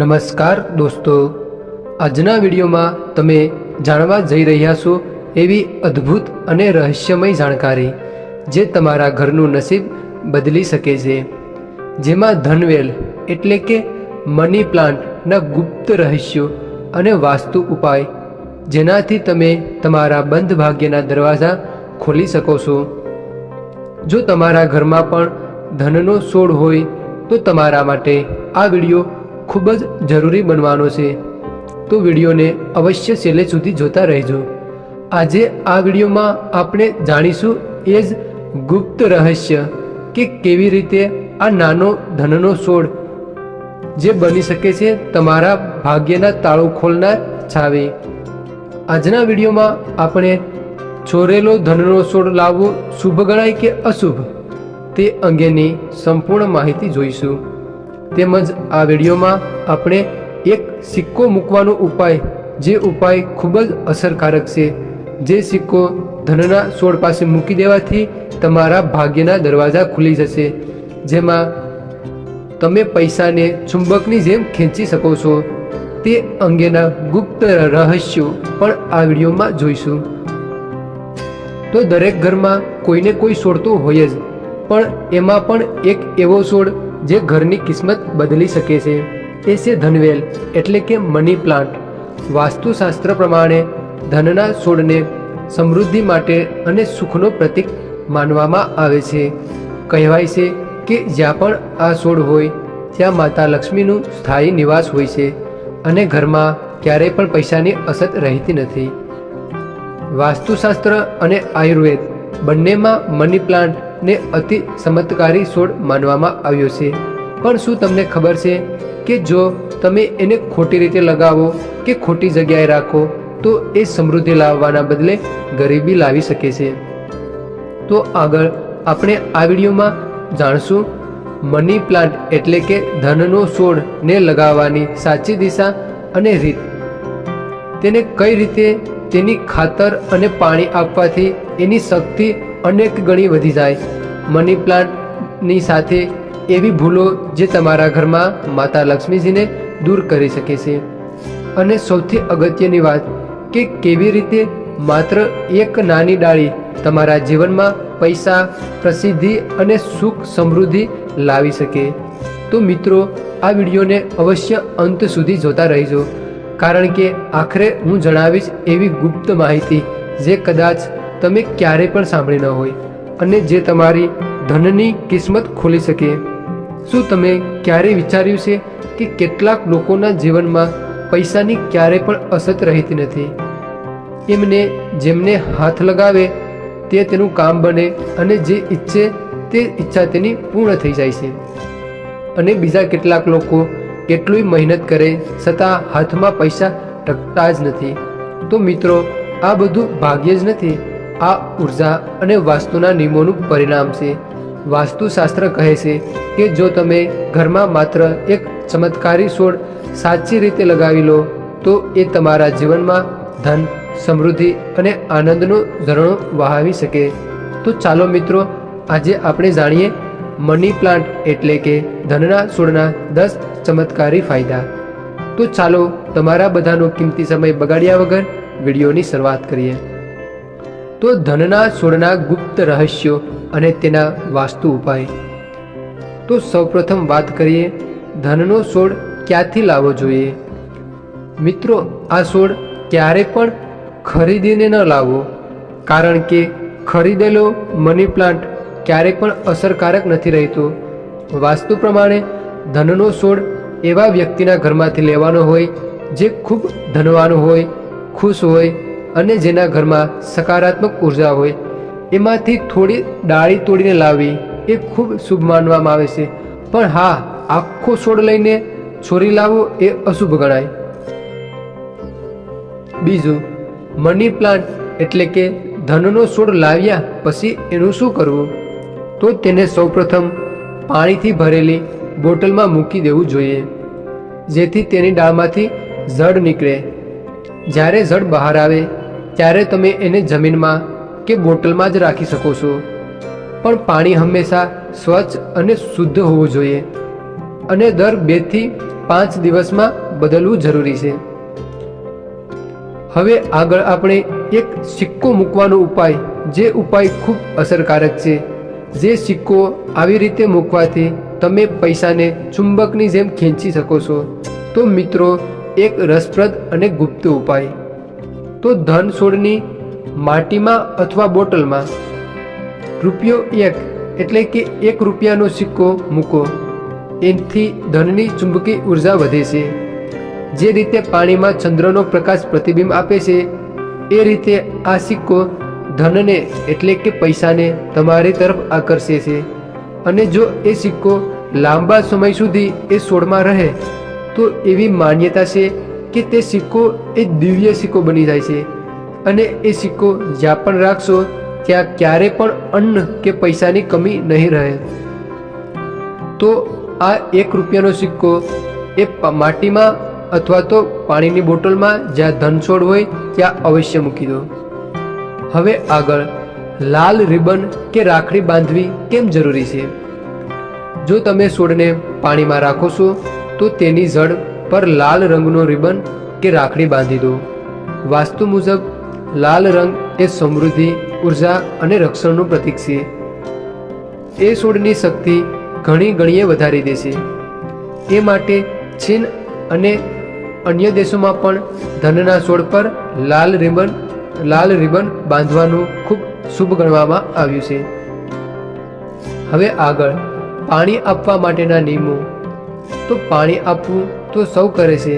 નમસ્કાર દોસ્તો. આજના વિડીયોમાં તમે જાણવા જઈ રહ્યા છો એવી અદ્ભુત અને રહસ્યમય જાણકારી જે તમારા ઘરનું નસીબ બદલી શકે છે. જેમાં ધનવેલ એટલે કે મની પ્લાન્ટના ગુપ્ત રહસ્યો અને વાસ્તુ ઉપાય જેનાથી તમે તમારા બંધ ભાગ્યના દરવાજા ખોલી શકો છો. જો તમારા ઘરમાં પણ ધનનો છોડ હોય તો તમારા માટે આ વીડિયો ખૂબ જ જરૂરી બનવાનો છે. તો વિડીયોને અવશ્ય છેલ્લે સુધી જોતા રહેજો. આજે આ વિડીયોમાં આપણે જાણીશું એ જ ગુપ્ત રહસ્ય કે કેવી રીતે આ નાનો ધનનો છોડ જે બની શકે છે તમારા ભાગ્યના તાળું ખોલનાર છાવે. આજના વિડીયોમાં આપણે છોરેલો ધનનો છોડ લાવવો શુભ ગણાય કે અશુભ તે અંગેની સંપૂર્ણ માહિતી જોઈશું. તેમજ આ વિડીયોમાં આપણે એક સિક્કો મૂકવાનો ઉપાય, જે ઉપાય ખૂબ જ અસરકારક છે. જે સિક્કો ધનના છોડ પાસે મૂકી દેવાથી તમારા ભાગ્યના દરવાજા ખુલી જશે. જેમાં તમે પૈસાને ચુંબકની જેમ ખેંચી શકો છો. તે અંગેના ગુપ્ત રહસ્યો પણ આ વિડીયોમાં જોઈશું. તો દરેક ઘરમાં કોઈને કોઈ છોડ તો હોય જ, પણ એમાં પણ એક એવો છોડ જે ઘરની કિસ્મત બદલી શકે છે. તે છે ધનવેલ, એટલે કે મની પ્લાન્ટ વાસ્તુશાસ્ત્ર પ્રમાણે ધનના છોડને સમૃદ્ધિ માટે અને સુખનો પ્રતીક માનવામાં આવે છે. કહેવાય છે કે જ્યાં પણ આ છોડ હોય, ત્યાં માતા લક્ષ્મીનું સ્થાયી નિવાસ હોય છે અને ઘરમાં ક્યારેય પણ પૈસાની અસત રહેતી નથી. વાસ્તુશાસ્ત્ર અને આયુર્વેદ બંનેમાં મની પ્લાન્ટને અતિ ચમત્કારી છોડ માનવામાં આવ્યો છે. પણ શું તમને ખબર છે કે જો તમે એને ખોટી રીતે લગાવો કે ખોટી જગ્યાએ રાખો, તો એ સમૃદ્ધિ લાવવાના બદલે ગરીબી લાવી શકે છે. તો આગળ આપણે આ વિડીયોમાં જાણશું, મની પ્લાન્ટ એટલે કે ધનનો છોડને લગાવવાની સાચી દિશા અને રીત. તેને કઈ રીતે તેની ખાતર અને પાણી આપવાથી એની શક્તિ અનેક ગણી વધી જાય. મની પ્લાન્ટની સાથે એવી ભૂલો જે તમારા ઘરમાં માતા લક્ષ્મીજીને દૂર કરી શકે છે. અને સૌથી અગત્યની વાત કે કેવી રીતે માત્ર એક નાની ડાળી તમારા જીવનમાં પૈસા, પ્રસિદ્ધિ અને સુખ સમૃદ્ધિ લાવી શકે. તો મિત્રો, આ વિડીયોને અવશ્ય અંત સુધી જોતા રહીજો. કારણ કે આખરે હું જણાવીશ એવી ગુપ્ત માહિતી જે કદાચ તમે ક્યારે પણ સાંભળી ન હોય અને જે તમારી ધનની કિસ્મત ખોલી શકે. શું તમે ક્યારેય વિચાર્યું છે કે કેટલાક લોકોના જીવનમાં પૈસાની ક્યારે પણ અસત રહેતી નથી? એમને જેમને હાથ લગાવે તે તેનું કામ બને અને જે ઈચ્છે તે ઈચ્છા તેની પૂર્ણ થઈ જાય છે. અને બીજા કેટલાક લોકો કેટલુંય મહેનત કરે છતાં હાથમાં પૈસા ટકતા જ નથી. તો મિત્રો, આ બધું ભાગ્ય જ નથી. આ ઊર્જા અને વાસ્તુના નિયમોનું પરિણામ છે. વાસ્તુશાસ્ત્ર કહે છે કે જો તમે ઘરમાં માત્ર એક ચમત્કારી છોડ સાચી રીતે લગાવી લો, તો એ તમારા જીવનમાં ધન, સમૃદ્ધિ અને આનંદનો ઝરણો વહાવી શકે. તો ચાલો મિત્રો, આજે આપણે જાણીએ મની પ્લાન્ટ એટલે કે ધનના છોડના દસ ચમત્કારી ફાયદા. તો ચાલો તમારા બધાનો કિંમતી સમય બગાડ્યા વગર વિડીયોની શરૂઆત કરીએ. તો ધનના છોડના ગુપ્ત રહસ્યો અને તેના વાસ્તુ ઉપાય. તો સૌપ્રથમ વાત કરીએ, ધનનો છોડ ક્યાંથી લાવવો જોઈએ? મિત્રો, આ છોડ ક્યારે પણ ખરીદીને ન લાવો, કારણ કે ખરીદેલો મની પ્લાન્ટ ક્યારેય પણ અસરકારક નથી રહેતો. વાસ્તુ પ્રમાણે, ધનનો છોડ એવા વ્યક્તિના ઘરમાંથી લેવાનો હોય, જે ખૂબ ધનવાન હોય, ખુશ હોય અને જેના ઘરમાં સકારાત્મક ઊર્જા હોય, એમાંથી થોડી ડાળી તોડીને લાવવી એ ખૂબ શુભ માનવામાં આવે છે. પણ હા, આખો છોડ લઈને છોરી લાવવો એ અશુભ ગણાય. બીજું, મની પ્લાન્ટ એટલે કે ધનનો છોડ લાવ્યા પછી એનું શું કરવું? તો તેને સૌપ્રથમ પાણીથી ભરેલી બોટલમાં મૂકી દેવું જોઈએ, જેથી તેની ડાળમાંથી જડ નીકળે. જ્યારે જડ બહાર આવે ત્યારે તમે એને જમીનમાં કે બોટલમાં જ રાખી શકો છો. પણ પાણી હંમેશા સ્વચ્છ અને શુદ્ધ હોવું જોઈએ અને દર બેથી પાંચ દિવસમાં બદલવું જરૂરી છે. હવે આગળ આપણે એક સિક્કો મૂકવાનો ઉપાય, જે ઉપાય ખૂબ અસરકારક છે. જે સિક્કો આવી રીતે મૂકવાથી તમે પૈસાને ચુંબકની જેમ ખેંચી શકો છો. તો મિત્રો, એક રસપ્રદ અને ગુપ્ત ઉપાય. તો ધન છોડની માટીમાં અથવા બોટલમાં? રૂપિયો એક એટલે કે એક રૂપિયાનો સિક્કો મૂકો. એથી ધનની ચુંબકી ઊર્જા વધે છે. જે રીતે પાણીમાં ચંદ્રનો પ્રકાશ પ્રતિબિંબ આપે છે, એ રીતે આ સિક્કો ધનને એટલે કે પૈસાને તમારી તરફ આકર્ષે છે. અને જો એ સિક્કો લાંબા સમય સુધી એ છોડમાં રહે, તો એવી માન્યતા છે કે તે સિક્કો એ દિવ્ય સિક્કો બની જાય છે. અને એ સિક્કો જ્યાં પણ રાખશો, ત્યાં ક્યારે પણ અન્ન કે પૈસાની કમી નહીં રહે. તો આ એક રૂપિયાનો સિક્કો એ માટીમાં અથવા તો પાણીની બોટલમાં જ્યાં ધન છોડ હોય, ત્યાં અવશ્ય મૂકી દો. હવે આગળ, લાલ રિબન કે રાખડી બાંધવી કેમ જરૂરી છે? જો તમે છોડને પાણીમાં રાખો છો, તો તેની જડ પર લાલ રંગનો રિબન કે રાખડી બાંધી દો. વાસ્તુ મુજબ, લાલ રંગ એ સમૃદ્ધિ, ઊર્જા અને રક્ષણનું પ્રતીક છે. એ છોડની શક્તિ ઘણી ગણીએ વધારી દેશે એ માટે ચીન અને અન્ય દેશોમાં પણ ધનના છોડ પર લાલ રિબન લાલ રિબન બાંધવાનું ખૂબ શુભ ગણવામાં આવ્યું છે. હવે આગળ, પાણી આપવા માટેના નિયમો. તો પાણી આપવું તો સૌ કરે છે,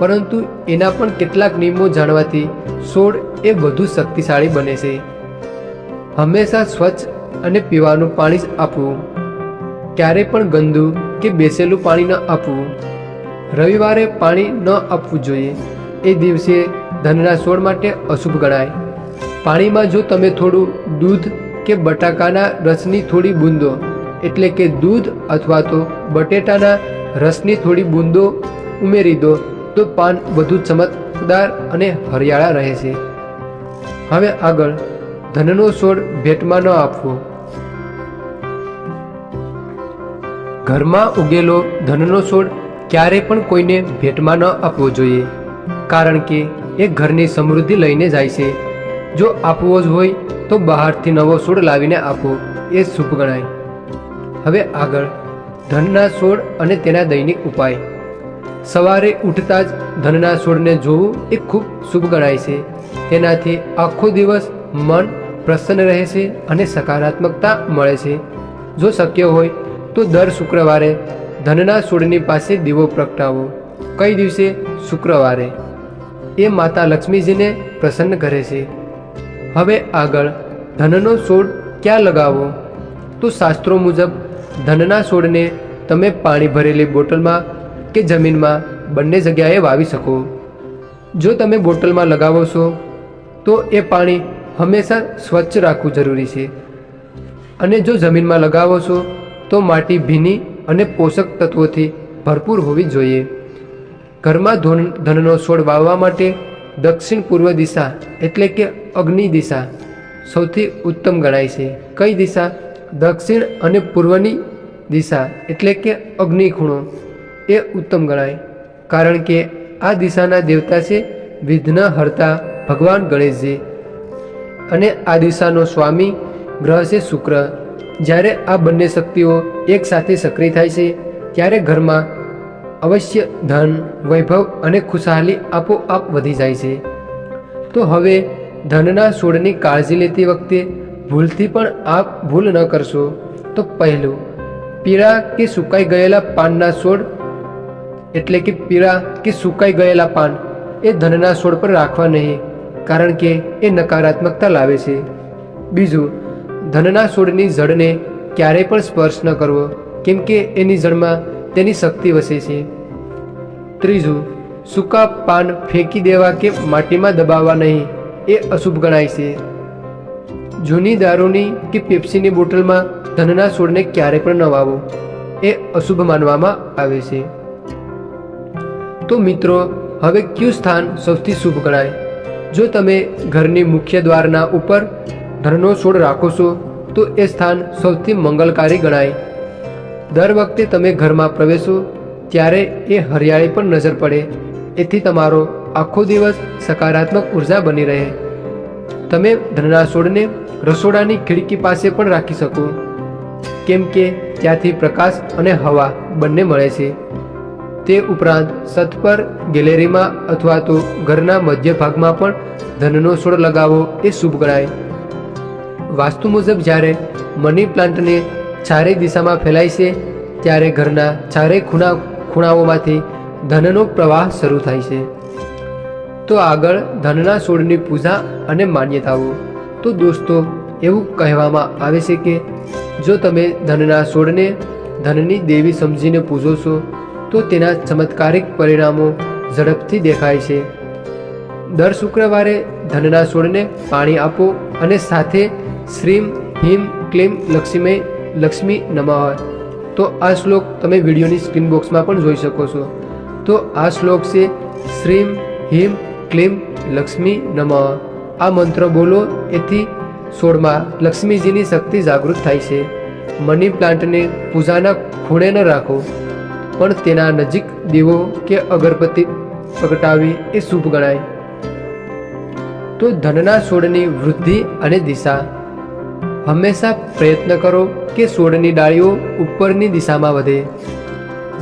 પરંતુ એના પણ કેટલાક નિયમો જાણવાથી છોડ એ વધુ શક્તિશાળી બને છે. હંમેશા સ્વચ્છ અને પીવાનું પાણી જ આપવું. ક્યારે પણ ગંદુ કે બેસેલું પાણી ન આપવું. રવિવારે પાણી ન આપવું જોઈએ. એ દિવસે ધનના છોડ માટે અશુભ ગણાય. પાણીમાં જો તમે થોડું દૂધ કે બટાકાના રસની થોડી બૂંદો, એટલે કે દૂધ અથવા તો બટેટાના રસની થોડી બૂંદો ઉમેરી દો તો પાન વધુ ચમકદાર અને હરિયાળા રહે છે. હવે આગળ ધનનો છોડ ભેટમાં ન આપવો. ઘરમાં ઉગેલો ધનનો છોડ ક્યારે પણ કોઈને ભેટમાં ન આપવો જોઈએ, કારણ કે એ ઘરની સમૃદ્ધિ લઈને જાય છે. જો આપવો જ હોય તો બહારથી નવો છોડ લાવીને આપો, એ શુભ ગણાય. હવે આગળ ધનના છોડ અને તેના દૈનિક ઉપાય. સવારે ઉઠતા જ ધનના છોડને જોવું એ ખૂબ શુભ ગણાય છે. તેનાથી આખો દિવસ મન પ્રસન્ન રહે છે અને સકારાત્મકતા મળે છે. જો શક્ય હોય તો દર શુક્રવારે ધનના છોડની પાસે દીવો પ્રગટાવો. કઈ દિવસે? શુક્રવારે. એ માતા લક્ષ્મીજીને પ્રસન્ન કરે છે. હવે આગળ ધનનો છોડ ક્યાં લગાવવો? તો શાસ્ત્રો મુજબ ધનના છોડને તમે પાણી ભરેલી બોટલમાં કે જમીનમાં બંને જગ્યાએ વાવી શકો. જો તમે બોટલમાં લગાવો છો, તો એ પાણી હંમેશા સ્વચ્છ રાખવું જરૂરી છે. અને જો જમીનમાં લગાવો છો, તો માટી ભીની અને પોષક તત્વોથી ભરપૂર હોવી જોઈએ. ઘરમાં ધોન, ધનનો છોડ વાવવા માટે દક્ષિણ પૂર્વ દિશા એટલે કે અગ્નિ દિશા સૌથી ઉત્તમ ગણાય છે. કઈ દિશા? દક્ષિણ અને પૂર્વની દિશા એટલે કે અગ્નિ ખૂણો એ ઉત્તમ ગણાય. કારણ કે આ દિશાના દેવતા છે વિઘ્ન હર્તા ભગવાન ગણેશજી. અને આ દિશાનો સ્વામી ગ્રહ છે શુક્ર. જ્યારે આ બંને શક્તિઓ એકસાથે સક્રિય થાય છે, ત્યારે ઘરમાં અવશ્ય ધન, વૈભવ અને ખુશહાલી આપોઆપ વધી જાય છે. તો હવે ધનના છોડની કાળજી લેતી વખતે ભૂલથી પણ આપ ભૂલ ન કરશો. તો પહેલું, પીળા કે સુકાઈ ગયેલા પાનના છોડ? એટલે કે પીળા કે સુકાઈ ગયેલા પાન, એ ધનના છોડ પર રાખવા નહીં, કારણ કે એ નકારાત્મકતા લાવે છે. બીજું, ધનના છોડની જડને ક્યારેય પણ સ્પર્શ ન કરવો, કેમ કે એની જડમાં તેની શક્તિ વસે છે. ત્રીજું, સૂકા પાન ફેંકી દેવા કે માટીમાં દબાવવા નહીં, એ અશુભ ગણાય છે. જૂની દારૂની કે પેપ્સીની બોટલમાં ધનના છોડને ક્યારે પણ ન વાવો, એ અશુભ માનવામાં આવે છે. તો મિત્રો, હવે કયું સ્થાન સૌથી શુભ ગણાય? જો તમે ઘરની મુખ્ય દ્વારના ઉપર ધનનો છોડ રાખો છો, તો એ સ્થાન સૌથી મંગલકારી ગણાય. દર વખતે તમે ઘરમાં પ્રવેશો, ત્યારે એ હરિયાળી પર નજર પડે. એથી તમારો આખો દિવસ સકારાત્મક ઊર્જા બની રહે. તમે ધનના છોડને રસોડાની ખિડકી પાસે પણ રાખી શકો. કેમ કે ત્યાંથી પ્રકાશ અને હવા બંને મળે છે. તે ઉપરાંત છત ગેલેરીમાં અથવા તો ઘરના મધ્ય ભાગમાં પણ ધનનો છોડ લગાવવો એ શુભ ગણાય. વાસ્તુ મુજબ જ્યારે મની પ્લાન્ટને ચારેય દિશામાં ફેલાય છે, ત્યારે ઘરના ચારેય ખૂણા ખૂણાઓમાંથી ધનનો પ્રવાહ શરૂ થાય છે. તો આગળ ધનના છોડની પૂજા અને માન્યતાઓ. તો દોસ્તો, એવું કહેવામાં આવે છે કે જો તમે ધનના છોડને ધનની દેવી સમજીને પૂજો છો, તો તેના ચમત્કારિક પરિણામો ઝડપથી દેખાય છે. દર શુક્રવારે ધનના છોડને પાણી આપો અને સાથે શ્રીમ હિમ ક્લીમ, લક્ષ્મી લક્ષ્મી નમઃ. તો આ શ્લોક તમે વિડીયોની સ્ક્રીન બોક્સમાં પણ જોઈ શકો છો. તો આ શ્લોક છે શ્રીમ હિમ ક્લીમ, લક્ષ્મી નમઃ. આ મંત્ર બોલો, એથી છોડમાં લક્ષ્મીજીની શક્તિ જાગૃત થાય છે. મની પ્લાન્ટને પૂજાના ખૂણે ન રાખો, પણ તેના નજીક દીવો કે અગરબત્તી પ્રગટાવી એ શુભ ગણાય. તો ધનના છોડની વૃદ્ધિ અને દિશા. હંમેશા પ્રયત્ન કરો કે છોડની ડાળીઓ ઉપરની દિશામાં વધે.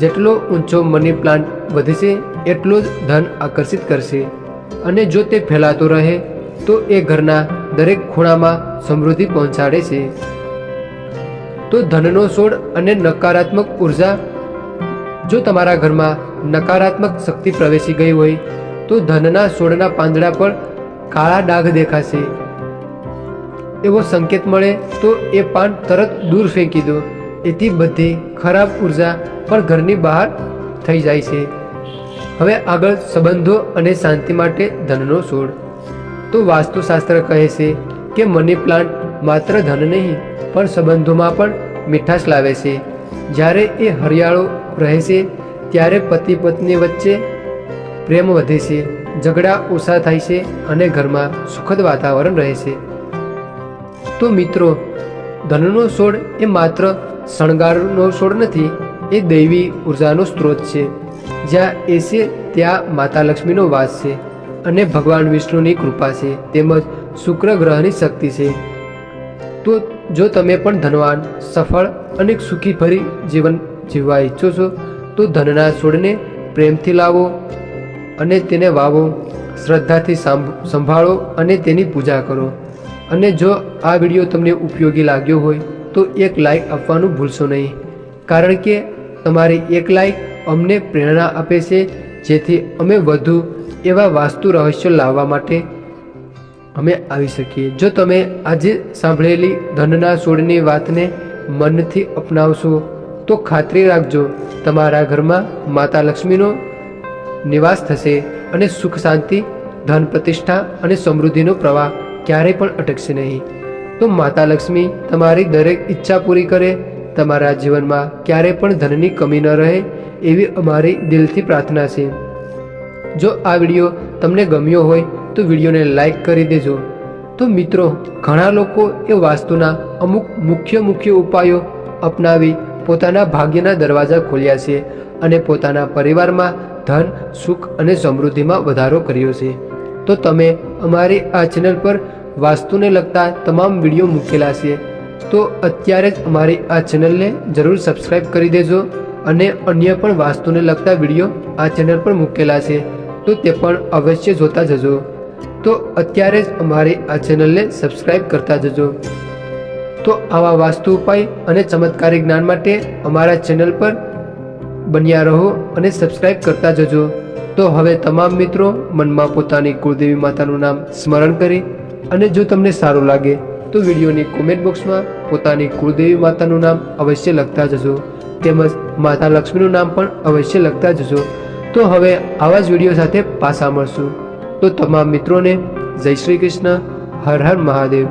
જેટલો ઊંચો મની પ્લાન્ટ વધશે એટલો જ ધન આકર્ષિત કરશે. અને જો તે ફેલાતો રહે તો એ ઘરના દરેક ખૂણામાં સમૃદ્ધિ પહોંચાડે છે. તો ધનનો છોડ અને નકારાત્મક ઊર્જા, જો તમારા ઘરમાં નકારાત્મક શક્તિ પ્રવેશી ગઈ હોય, તો ધનના છોડના પાંદડા પર કાળા ડાઘ દેખાશે. એવો સંકેત મળે તો એ પાન તરત દૂર ફેંકી દો. એથી બધી ખરાબ ઊર્જા પણ ઘરની બહાર થઈ જાય છે. હવે આગળ સંબંધો અને શાંતિ માટે ધનનો છોડ તો વાસ્તુશાસ્ત્ર કહે છે કે મની પ્લાન્ટ માત્ર ધન નહીં, પણ સંબંધોમાં પણ મીઠાશ લાવે છે. જ્યારે એ હરિયાળો રહે છે, ત્યારે પતિ પત્ની વચ્ચે પ્રેમ વધે છે, ઝઘડા ઓછા થાય છે અને ઘરમાં સુખદ વાતાવરણ રહે છે. તો મિત્રો, ધનનો છોડ એ માત્ર શણગારનો છોડ નથી, એ દૈવી ઉર્જાનો સ્ત્રોત છે. જ્યાં એ છે, ત્યાં માતા લક્ષ્મીનો વાસ છે. અને ભગવાન વિષ્ણુની કૃપા છે, તેમજ શુક્ર ગ્રહની શક્તિ છે. તો જો તમે પણ ધનવાન, સફળ અને સુખી ભરી જીવન જીવવા ઈચ્છો છો, તો ધનના છોડને પ્રેમથી લાવો અને તેને વાવો, શ્રદ્ધાથી સાંભ- સંભાળો અને તેની પૂજા કરો. અને જો આ વીડિયો તમને ઉપયોગી લાગ્યો હોય, તો એક લાઈક આપવાનું ભૂલશો નહીં. કારણ કે તમારી એક લાઈક અમને પ્રેરણા આપે છે, જેથી અમે વધુ એવા વાસ્તુ રહસ્યો લાવવા માટે અમે આવી શકીએ. જો તમે આજે સાંભળેલી ધનના છોડની વાતને મનથી અપનાવશો, તો ખાતરી રાખજો, તમારા ઘરમાં માતા લક્ષ્મીનો નિવાસ થશે અને સુખ શાંતિ, ધન પ્રતિષ્ઠા અને સમૃદ્ધિનો પ્રવાહ ક્યારેય પણ અટકશે નહીં. તો માતા લક્ષ્મી તમારી દરેક ઈચ્છા પૂરી કરે, તમારા જીવનમાં ક્યારેય પણ ધનની કમી ન રહે એવી અમારી દિલથી પ્રાર્થના છે. જો આ વીડિયો તમને ગમ્યો હોય તો વિડીયોને લાઈક કરી દેજો. તો મિત્રો, ઘણા લોકો એ વાસ્તુના અમુક મુખ્ય મુખ્ય ઉપાયો અપનાવી પોતાના ભાગ્યના દરવાજા ખોલ્યા છે અને પોતાના પરિવારમાં ધન, સુખ અને સમૃદ્ધિમાં વધારો કર્યો છે. તો તમે અમારી આ ચેનલ પર વાસ્તુને લગતા તમામ વીડિયો મૂકેલા છે. તો અત્યારે જ અમારી આ ચેનલને જરૂર સબસ્ક્રાઈબ કરી દેજો. અને અન્ય પણ વાસ્તુને લગતા વીડિયો આ ચેનલ પર મૂકેલા છે, તો તે પણ અવશ્ય જોતા જજો. તો અત્યારે જ અમારી આ ચેનલને સબસ્ક્રાઈબ કરતા જજો. તો આવા વાસ્તુ ઉપાય અને ચમત્કારી જ્ઞાન માટે અમારા ચેનલ પર બન્યા રહો અને સબસ્ક્રાઈબ કરતા જજો. તો હવે તમામ મિત્રો મનમાં પોતાની કુળદેવી માતાનું નામ સ્મરણ કરી અને જો તમને સારું લાગે, તો વિડીયોની કોમેન્ટ બોક્સમાં પોતાની કુળદેવી માતાનું નામ અવશ્ય લખતા જજો. તેમજ માતા લક્ષ્મીનું નામ પણ અવશ્ય લખતા જશો તો હવે આવા જ વીડિયો સાથે પાછા મળશું. તો તમામ મિત્રોને જય શ્રી કૃષ્ણ. હર હર મહાદેવ.